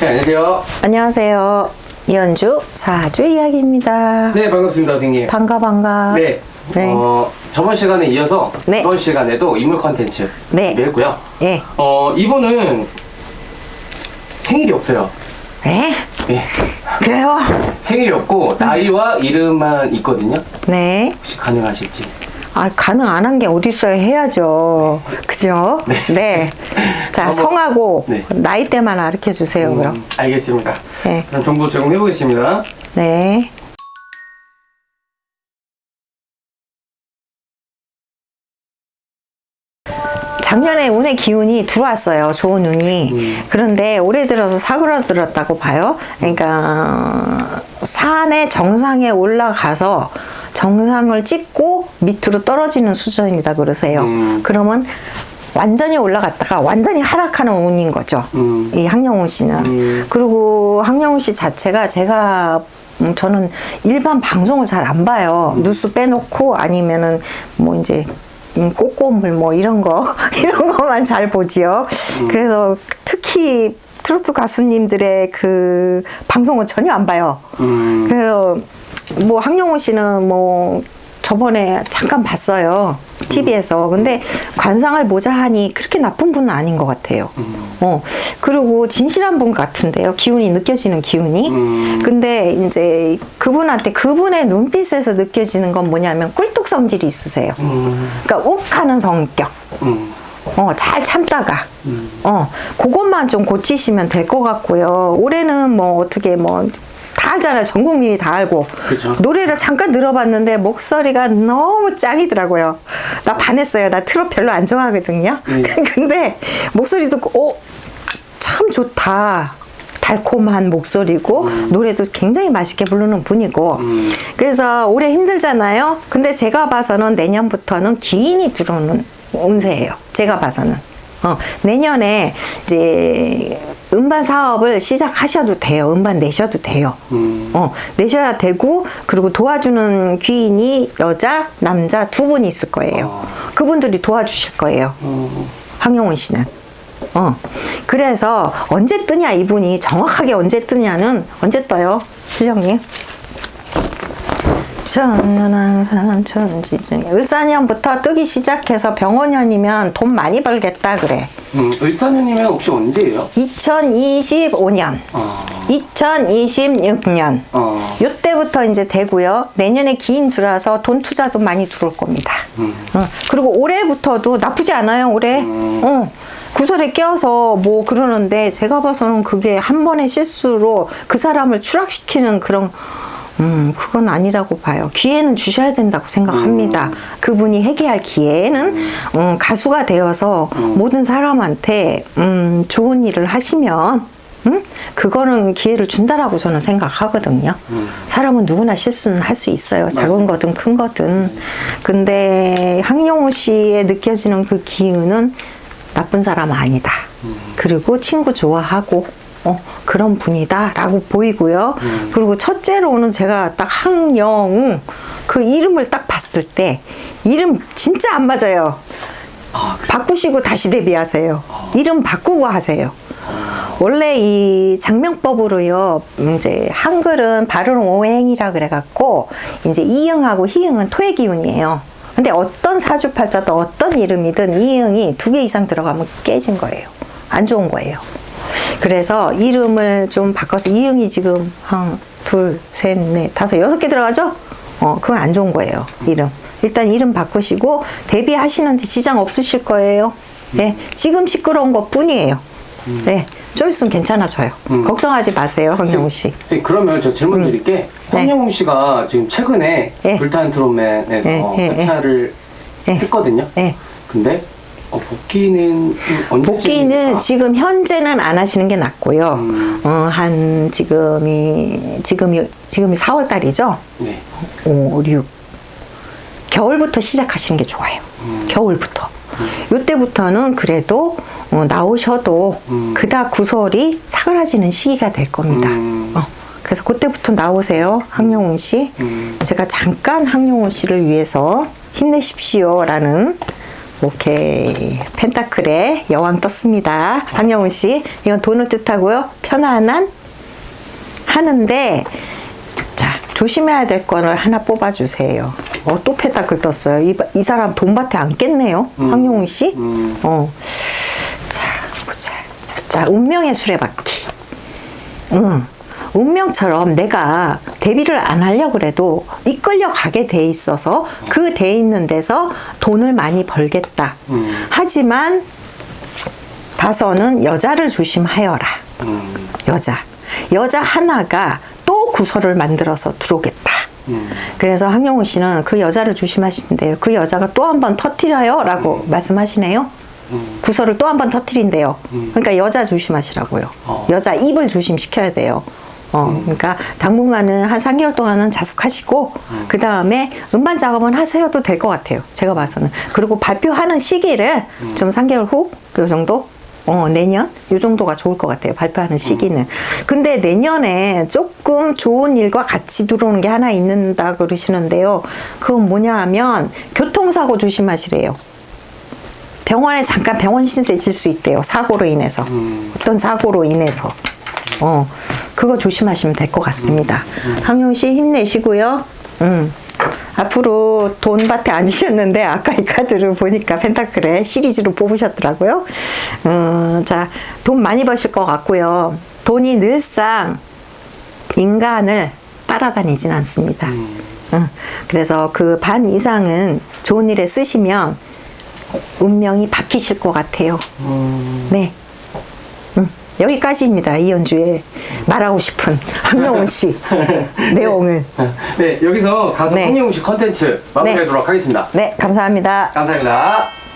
네, 안녕하세요. 안녕하세요. 이현주 사주 이야기입니다. 네, 반갑습니다, 선생님. 반가 반가. 네. 네. 어, 저번 시간에 이어서 네. 이번 시간에도 인물 컨텐츠 네. 준비했고요. 예. 어, 이분은 생일이 없어요. 네. 예. 그래요. 생일이 없고 나이와 이름만 있거든요. 네. 혹시 가능하실지. 아 가능 안 한 게 어디 있어요? 해야죠. 그죠? 네. 자 한번- 성하고 네. 나이대만 알려 주세요. 그럼. 음, 알겠습니다. 네. 그럼 정보 제공해 보겠습니다. 네. 작년에 운의 기운이 들어왔어요. 좋은 운이. 음. 그런데 올해 들어서 사그라들었다고 봐요. 그러니까 산의 정상에 올라가서 정상을 찍고 밑으로 떨어지는 수준이다 그러세요. 음. 그러면 완전히 올라갔다가 완전히 하락하는 운인 거죠. 음. 이 황영훈 씨는. 음. 그리고 황영훈 씨 자체가 제가 음, 저는 일반 방송을 잘 안 봐요. 음. 뉴스 빼놓고 아니면은 뭐 이제 음, 꽃고물 뭐 이런 거 이런 거만 잘 보지요. 음. 그래서 특히 트로트 가수님들의 그 방송은 전혀 안 봐요. 음. 그래서 뭐 황영호 씨는 뭐 저번에 잠깐 봤어요. TV에서. 근데 관상을 보자 하니 그렇게 나쁜 분은 아닌 것 같아요. 어. 그리고 진실한 분 같은데요. 기운이 느껴지는 기운이. 음. 근데 이제 그분한테 그분의 눈빛에서 느껴지는 건 뭐냐면 꿀뚝 성질이 있으세요. 음. 그러니까 욱하는 성격. 음. 어, 잘 참다가, 음. 어, 그것만 좀 고치시면 될 것 같고요. 올해는 뭐 어떻게 뭐, 다 알잖아요. 전 국민이 다 알고. 그죠. 노래를 잠깐 들어봤는데 목소리가 너무 짱이더라고요. 나 반했어요. 나 트롯 별로 안 좋아하거든요. 음. 근데 목소리 듣고, 오, 참 좋다. 달콤한 목소리고 노래도 굉장히 맛있게 부르는 분이고 음. 그래서 올해 힘들잖아요. 근데 제가 봐서는 내년부터는 기인이 들어오는 운세예요. 제가 봐서는. 어, 내년에 이제 음반 사업을 시작하셔도 돼요. 음반 내셔도 돼요. 음. 어, 내셔야 되고 그리고 도와주는 귀인이 여자, 남자 두 분이 있을 거예요. 어. 그분들이 도와주실 거예요. 음. 황영훈 씨는. 어. 그래서 언제 뜨냐 이분이 정확하게 언제 뜨냐는 언제 떠요? 실령님. 을사년부터 뜨기 시작해서 병원년이면 돈 많이 벌겠다 그래. 음. 을사년이면 혹시 언제예요? 2025년, 어. 2026년 어. 요때부터 이제 되고요. 내년에 기인 들어와서 돈 투자도 많이 들어올 겁니다. 음. 어, 그리고 올해부터도 나쁘지 않아요, 올해. 음. 어, 구설에 껴서 뭐 그러는데 제가 봐서는 그게 한 번의 실수로 그 사람을 추락시키는 그런 음, 그건 아니라고 봐요. 기회는 주셔야 된다고 생각합니다. 음. 그분이 회개할 기회는 음, 가수가 되어서 음. 모든 사람한테 음, 좋은 일을 하시면 음? 그거는 기회를 준다라고 저는 생각하거든요. 음. 사람은 누구나 실수는 할 수 있어요. 작은 거든 큰 거든. 근데 황영호 씨의 느껴지는 그 기운은 나쁜 사람 아니다. 그리고 친구 좋아하고 어, 그런 분이다라고 보이고요. 그리고 첫째로는 제가 딱 황영우 그 이름을 딱 봤을 때 이름 진짜 안 맞아요. 아, 그래. 바꾸시고 다시 데뷔하세요. 이름 바꾸고 하세요. 원래 이 장명법으로요, 이제 한글은 발음 오행이라 그래갖고, 이제 이응하고 희응은 토의 기운이에요. 근데 어떤 사주팔자도 어떤 이름이든 이응이 두 개 이상 들어가면 깨진 거예요. 안 좋은 거예요. 그래서 이름을 좀 바꿔서 이응이 지금 한, 둘, 셋, 넷, 다섯, 여섯 개 들어가죠? 어, 그건 안 좋은 거예요. 이름. 일단 이름 바꾸시고 데뷔하시는데 지장 없으실 거예요. 네, 지금 시끄러운 것 뿐이에요. 네, 좀 있으면 괜찮아져요. 음. 걱정하지 마세요, 황영우 씨. 선생님, 그러면 저 질문 드릴게. 네. 황영웅 씨가 지금 최근에 예. 불타는 트롯맨에서 예, 예, 예. 회차를 예. 했거든요. 네. 근데 어, 복귀는 언제? 복귀는 지금 현재는 안 하시는 게 낫고요. 음. 어, 한 지금이 지금이 지금이 4월 달이죠. 네. 5, 6. 겨울부터 시작하시는 게 좋아요. 겨울부터. 요때부터는 그래도 어, 나오셔도 음. 그닥 구설이 사그라지는 시기가 될 겁니다. 음. 어, 그래서 그때부터 나오세요. 황영훈 씨. 음. 제가 잠깐 황영훈 씨를 위해서 힘내십시오라는 오케이. 펜타클의 여왕 떴습니다. 황영훈 씨. 이건 돈을 뜻하고요. 편안한 하는데 자 조심해야 될 거를 하나 뽑아주세요. 어, 또 펜타클 떴어요. 이, 이 사람 돈밭에 앉겠네요. 황영훈 씨. 음. 어. 자 운명의 수레바퀴. 응. 운명처럼 내가 데뷔를 안 하려고 그래도 이끌려 가게 돼 있어서 그 돼 있는 데서 돈을 많이 벌겠다. 음. 하지만 다서는 여자를 조심하여라. 음. 여자. 여자 하나가 또 구설을 만들어서 들어오겠다. 음. 그래서 황영우 씨는 그 여자를 조심하시면 돼요. 그 여자가 또 한 번 터트려요. 라고 말씀하시네요. 음. 구설을 또 한 번 터트린대요. 그러니까 여자 조심하시라고요. 어. 여자 입을 조심시켜야 돼요. 어, 그러니까 당분간은 한 3개월 동안은 자숙하시고 그 다음에 음반 작업은 하셔도 될 것 같아요. 제가 봐서는. 그리고 발표하는 시기를 좀 3개월 후, 그 정도? 어, 내년? 요 정도가 좋을 것 같아요. 발표하는 시기는. 근데 내년에 조금 좋은 일과 같이 들어오는 게 하나 있는다 그러시는데요. 그건 뭐냐 하면 교통사고 조심하시래요. 병원에 잠깐 병원 신세 질 수 있대요. 사고로 인해서. 음. 어떤 사고로 인해서. 어, 그거 조심하시면 될 것 같습니다. 황용 씨 힘내시고요. 음. 앞으로 돈밭에 앉으셨는데 아까 이 카드를 보니까 펜타클에 시리즈로 뽑으셨더라고요. 음, 자, 돈 많이 버실 것 같고요. 돈이 늘상 인간을 따라다니진 않습니다. 응. 그래서 그 반 이상은 좋은 일에 쓰시면 운명이 바뀌실 것 같아요. 음. 네. 음, 여기까지입니다. 이연주의 말하고 싶은 한명훈 씨 내용은. 네, 여기서 가수 네. 황영우 씨 컨텐츠 마무리하도록 하겠습니다. 네, 감사합니다. 감사합니다.